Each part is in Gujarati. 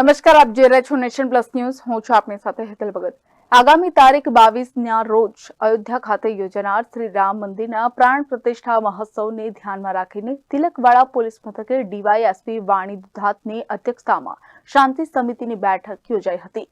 નમસ્કાર, આપ જોઈ રહ્યા છો નેશન પ્લસ ન્યૂઝ. હું છું આપની સાથે હેતલ ભગત. આગામી તારીખ બાવીસ ના રોજ અયોધ્યા ખાતે યોજાનાર શ્રી રામ મંદિરના પ્રાણ પ્રતિષ્ઠા મહોત્સવને ધ્યાનમાં રાખીને તિલકવાડા પોલીસ મથકે ડીવાયએસપી વાણી દુધાતની અધ્યક્ષતામાં શાંતિ સમિતિની બેઠક યોજાઈ હતી.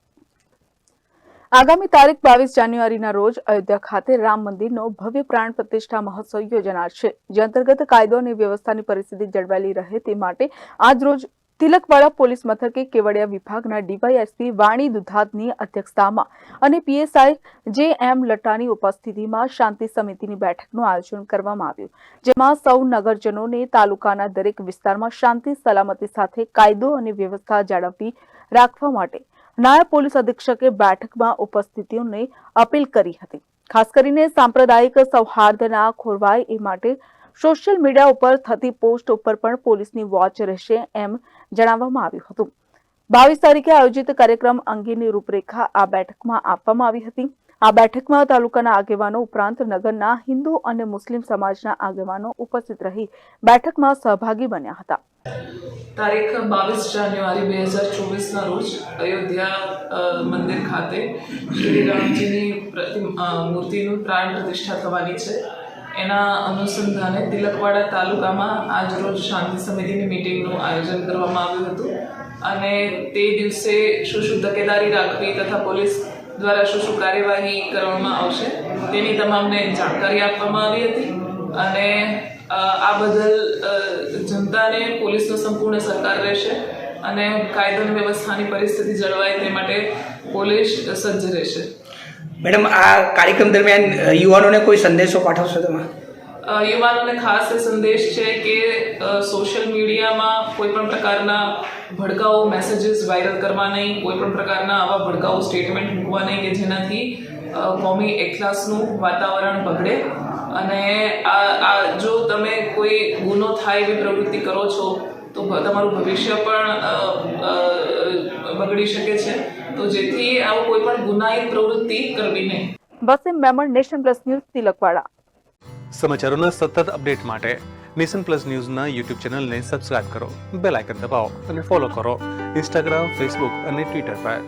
આગામી તારીખ બાવીસ જાન્યુઆરીના રોજ અયોધ્યા ખાતે રામ મંદિરનો ભવ્ય પ્રાણ પ્રતિષ્ઠા મહોત્સવ યોજાનાર છે. જે અંતર્ગત કાયદો અને વ્યવસ્થાની પરિસ્થિતિ જળવાયેલી રહે તે માટે આજ રોજ તિલકવાડા પોલીસ મથકે કેવડિયા વિભાગના ડીવાયએસપી વાણી દુધાતની અધ્યક્ષતામાં અને પીએસઆઈ જે એમ લટ્ટાની ઉપસ્થિતિમાં શાંતિ સમિતિની બેઠકનું આયોજન કરવામાં આવ્યું, જેમાં સૌ નગરજનોને તાલુકાના દરેક વિસ્તારમાં શાંતિ, સલામતી સાથે કાયદો અને વ્યવસ્થા જાળવવી રાખવા માટે નાયબ પોલીસ અધિક્ષકે બેઠકમાં ઉપસ્થિતિઓને અપીલ કરી હતી. ખાસ કરીને સાંપ્રદાયિક સૌહાર્દના ખોરવાય એ માટે સોશિયલ મીડિયા ઉપર થતી પોસ્ટ ઉપર પણ પોલીસની વોચ રહેશે એમ જણાવવામાં આવ્યું હતું. બાવીસ તારીખે આયોજિત કાર્યક્રમ અંગેની રૂપરેખા આ બેઠકમાં આપવામાં આવી હતી. આ બેઠકમાં તાલુકાના આગેવાનો ઉપરાંત નગરના હિન્દુ અને મુસ્લિમ સમાજના આગેવાનો ઉપસ્થિત રહી બેઠકમાં સહભાગી બન્યા હતા. તારીખ બાવીસ જાન્યુઆરી બે હજાર ચોવીસના રોજ અયોધ્યા મંદિર ખાતે શ્રી રામજીની મૂર્તિનું પ્રાણ પ્રતિષ્ઠા થવાની છે. એના અનુસંધાને તિલકવાડા તાલુકામાં આજરોજ શાંતિ સમિતિની મિટિંગનું આયોજન કરવામાં આવ્યું હતું. અને તે દિવસે શું શું તકેદારી રાખવી તથા પોલીસ દ્વારા શું શું કાર્યવાહી કરવામાં આવશે, તેની તમામને જાણકારી આપવામાં આવી હતી. અને આ બદલ જનતાને પોલીસનો સંપૂર્ણ સહકાર રહેશે અને કાયદો વ્યવસ્થાની પરિસ્થિતિ જળવાય તે માટે પોલીસ સજ્જ રહેશે. મેડમ, આ કાર્યક્રમ દરમિયાન યુવાનોને કોઈ સંદેશો પાઠવશો તમે? યુવાનોને ખાસ એ સંદેશ છે કે સોશિયલ મીડિયામાં કોઈ પણ પ્રકારના ભડકાઉ મેસેજીસ વાયરલ કરવા નહીં, કોઈ પણ પ્રકારના આવા ભડકાઉ સ્ટેટમેન્ટ મૂકવા નહીં કે જેનાથી કોમી એકલાસનું વાતાવરણ બગડે અને આ આ જો તમે કોઈ ગુનો થાય એવી પ્રવૃત્તિ કરો છો તો તમારું ભવિષ્ય પણ બગડી શકે છે. તો જેથી આવું કોઈ પણ ગુનાહિત પ્રવૃત્તિ કરવી નહીં. Waseem Memon Nation Plus News Tilakwada. સમાચારોના સતત અપડેટ માટે નેશન પ્લસ ન્યૂઝના યુટ્યુબ ચેનલને સબસ્ક્રાઇબ કરો બેલ આઇકન દબાવો અને ફોલો કરો. ઇન્સ્ટાગ્રામ ફેસબુક અને ટ્વિટર પર.